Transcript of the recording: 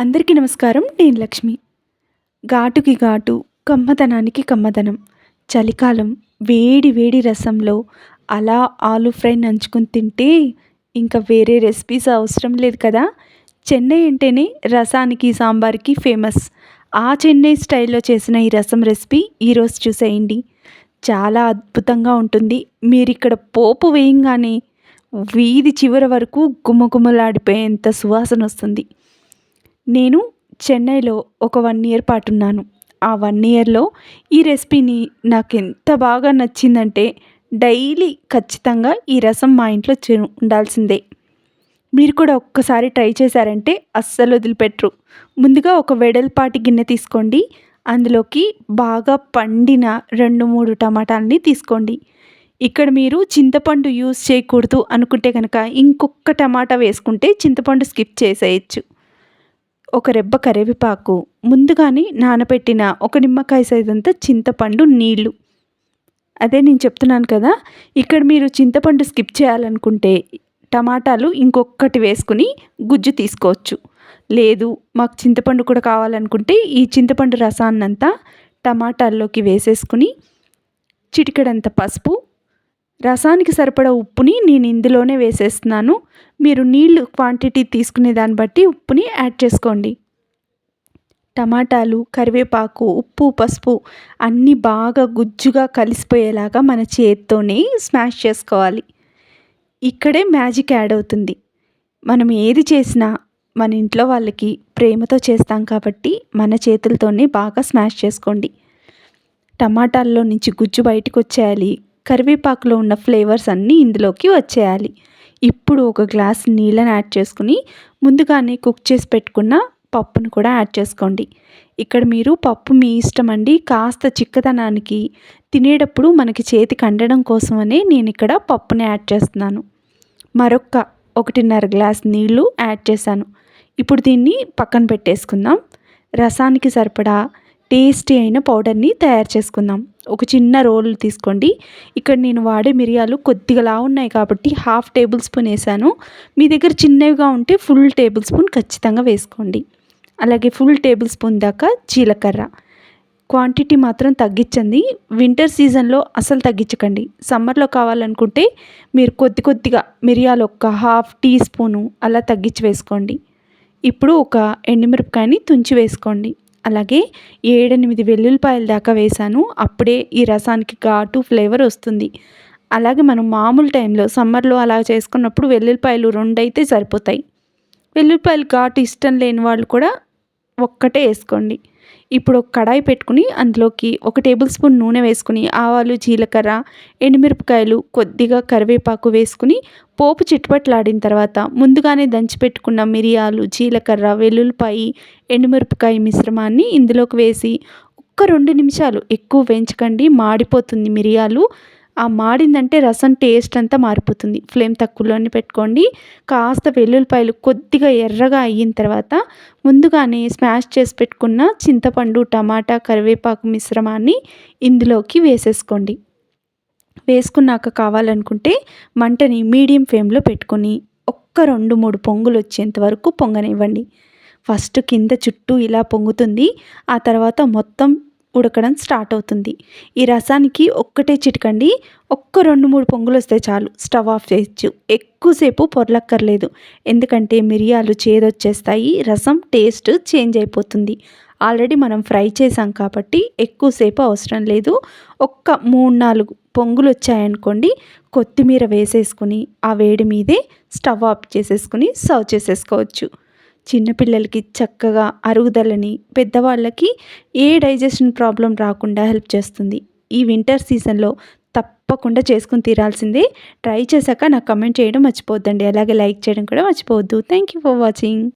అందరికీ నమస్కారం నేను లక్ష్మి. ఘాటుకి ఘాటు కమ్మదనానికి కమ్మదనం చలికాలం వేడి వేడి రసంలో అలా ఆలు ఫ్రై నంచుకుని తింటే ఇంకా వేరే రెసిపీస్ అవసరం లేదు కదా? చెన్నై అంటేనే రసానికి సాంబార్కి ఫేమస్. ఆ చెన్నై స్టైల్లో చేసిన ఈ రసం రెసిపీ ఈరోజు చూసేయండి. చాలా అద్భుతంగా ఉంటుంది. మీరు ఇక్కడ పోపు వేయంగానే వీధి చివరి వరకు గుమ్మగుమ్మలాడిపోయేంత సువాసన వస్తుంది. నేను చెన్నైలో ఒక వన్ ఇయర్ పాటు ఉన్నాను ఆ వన్ ఇయర్లో ఈ రెసిపీని నాకు ఎంత బాగా నచ్చిందంటే డైలీ ఖచ్చితంగా ఈ రసం మా ఇంట్లో ఉండాల్సిందే. మీరు కూడా ఒక్కసారి ట్రై చేశారంటే అస్సలు వదిలిపెట్టరు. ముందుగా ఒక వెడల్పాటి గిన్నె తీసుకోండి. అందులోకి బాగా పండిన రెండు మూడు టమాటాలని తీసుకోండి. ఇక్కడ మీరు చింతపండు యూస్ చేయకూడదు అనుకుంటే కనుక ఇంకొక టమాటా వేసుకుంటే చింతపండు స్కిప్ చేసేయచ్చు. ఒక రెబ్బ కరివేపాకు ముందుగానే నానబెట్టిన ఒక నిమ్మకాయ సైజంతా చింతపండు నీళ్ళు అదే నేను చెప్తున్నాను కదా ఇక్కడ మీరు చింతపండు స్కిప్ చేయాలనుకుంటే టమాటాలు ఇంకొకటి వేసుకుని గుజ్జు తీసుకోవచ్చు. లేదు మాకు చింతపండు కూడా కావాలనుకుంటే ఈ చింతపండు రసాన్నంతా టమాటాల్లోకి వేసేసుకుని చిటికెడంత పసుపు రసానికి సరిపడా ఉప్పుని నేను ఇందులోనే వేసేస్తున్నాను. మీరు నీళ్ళు క్వాంటిటీ తీసుకునే దాన్ని బట్టి ఉప్పుని యాడ్ చేసుకోండి. టమాటాలు కరివేపాకు ఉప్పు పసుపు అన్నీ బాగా గుజ్జుగా కలిసిపోయేలాగా మన చేత్తోనే స్మాష్ చేసుకోవాలి. ఇక్కడే మ్యాజిక్ యాడ్ అవుతుంది. మనం ఏది చేసినా మన ఇంట్లో వాళ్ళకి ప్రేమతో చేస్తాం కాబట్టి మన చేతులతోనే బాగా స్మాష్ చేసుకోండి. టమాటాల్లో నుంచి గుజ్జు బయటకు వచ్చేయాలి. కరివేపాకులో ఉన్న ఫ్లేవర్స్ అన్నీ ఇందులోకి వచ్చేయాలి. ఇప్పుడు ఒక గ్లాస్ నీళ్ళని యాడ్ చేసుకుని ముందుగానే కుక్ చేసి పెట్టుకున్న పప్పును కూడా యాడ్ చేసుకోండి. ఇక్కడ మీరు పప్పు మీ ఇష్టం అండి. కాస్త చిక్కదనానికి తినేటప్పుడు మనకి చేతికి అండడం కోసమనే నేను ఇక్కడ పప్పుని యాడ్ చేస్తున్నాను. మరొక ఒకటిన్నర గ్లాస్ నీళ్ళు యాడ్ చేశాను. ఇప్పుడు దీన్ని పక్కన పెట్టేసుకుందాం. రసానికి సరిపడా టేస్టీ అయిన పౌడర్ని తయారు చేసుకుందాం. ఒక చిన్న రోల్ తీసుకోండి. ఇక్కడ నేను వాడే మిరియాలు కొద్దిగా ఉన్నాయి కాబట్టి హాఫ్ టేబుల్ స్పూన్ వేసాను. మీ దగ్గర చిన్నవిగా ఉంటే ఫుల్ టేబుల్ స్పూన్ ఖచ్చితంగా వేసుకోండి. అలాగే ఫుల్ టేబుల్ స్పూన్ దాకా జీలకర్ర. క్వాంటిటీ మాత్రం తగ్గించండి. వింటర్ సీజన్లో అసలు తగ్గించకండి. సమ్మర్లో కావాలనుకుంటే మీరు కొద్ది కొద్దిగా మిరియాలు ఒక హాఫ్ టీ స్పూను అలా తగ్గించి వేసుకోండి. ఇప్పుడు ఒక ఎండుమిరపకాయని తుంచి వేసుకోండి. అలాగే ఏడెనిమిది వెల్లుల్లిపాయల దాకా వేసాను అప్పుడే ఈ రసానికి ఘాటు ఫ్లేవర్ వస్తుంది. అలాగే మనం మామూలు టైంలో సమ్మర్లో అలా చేసుకున్నప్పుడు వెల్లుల్లిపాయలు రెండు అయితే సరిపోతాయి. వెల్లుల్లిపాయలు ఘాటు ఇష్టం లేని వాళ్ళు కూడా ఒక్కటే వేసుకోండి. ఇప్పుడు ఒక కడాయి పెట్టుకుని అందులోకి ఒక టేబుల్ స్పూన్ నూనె వేసుకుని ఆవాలు జీలకర్ర ఎండుమిరపకాయలు కొద్దిగా కరివేపాకు వేసుకుని పోపు చిట్పట్లాడిన తర్వాత ముందుగానే దంచిపెట్టుకున్న మిరియాలు జీలకర్ర వెల్లుల్లిపాయి ఎండుమిరపకాయ మిశ్రమాన్ని ఇందులోకి వేసి ఒక్క రెండు నిమిషాలు ఎక్కువ వేయించకండి మాడిపోతుంది మిరియాలు. ఆ మాడిందంటే రసం టేస్ట్ అంతా మారిపోతుంది. ఫ్లేమ్ తక్కువలోనే పెట్టుకోండి. కాస్త వెల్లుల్లిపాయలు కొద్దిగా ఎర్రగా అయిన తర్వాత ముందుగానే స్మాష్ చేసి పెట్టుకున్న చింతపండు టమాటా కరివేపాకు మిశ్రమాన్ని ఇందులోకి వేసేసుకోండి. వేసుకున్నాక కావాలనుకుంటే మంటని మీడియం ఫ్లేమ్లో పెట్టుకొని ఒక్క రెండు మూడు పొంగులు వచ్చేంత వరకు పొంగనివ్వండి. ఫస్ట్ కింద చుట్టూ ఇలా పొంగుతుంది. ఆ తర్వాత మొత్తం ఉడకడం స్టార్ట్ అవుతుంది. ఈ రసానికి ఒక్కటే చిటకండి. ఒక్క రెండు మూడు పొంగులు వస్తే చాలు. స్టవ్ ఆఫ్ చేయొచ్చు. ఎక్కువసేపు పొరలక్కర్లేదు. ఎందుకంటే మిరియాలు చేదొచ్చేస్తాయి. రసం టేస్ట్ చేంజ్ అయిపోతుంది. ఆల్రెడీ మనం ఫ్రై చేసాం కాబట్టి ఎక్కువసేపు అవసరం లేదు. ఒక్క మూడు నాలుగు పొంగులు వచ్చాయనుకోండి. కొత్తిమీర వేసేసుకుని ఆ వేడి మీదే స్టవ్ ఆఫ్ చేసేసుకుని సర్వ్ చేసేసుకోవచ్చు. చిన్నపిల్లలకి చక్కగా అరుగుదలని పెద్దవాళ్ళకి ఏ డైజెషన్ ప్రాబ్లం రాకుండా హెల్ప్ చేస్తుంది. ఈ వింటర్ సీజన్లో తప్పకుండా చేసుకుని తీరాల్సిందే. ట్రై చేశాక నాకు కమెంట్ చేయడం మర్చిపోద్దండి అలాగే లైక్ చేయడం కూడా మర్చిపోవద్దు. Thank you for watching.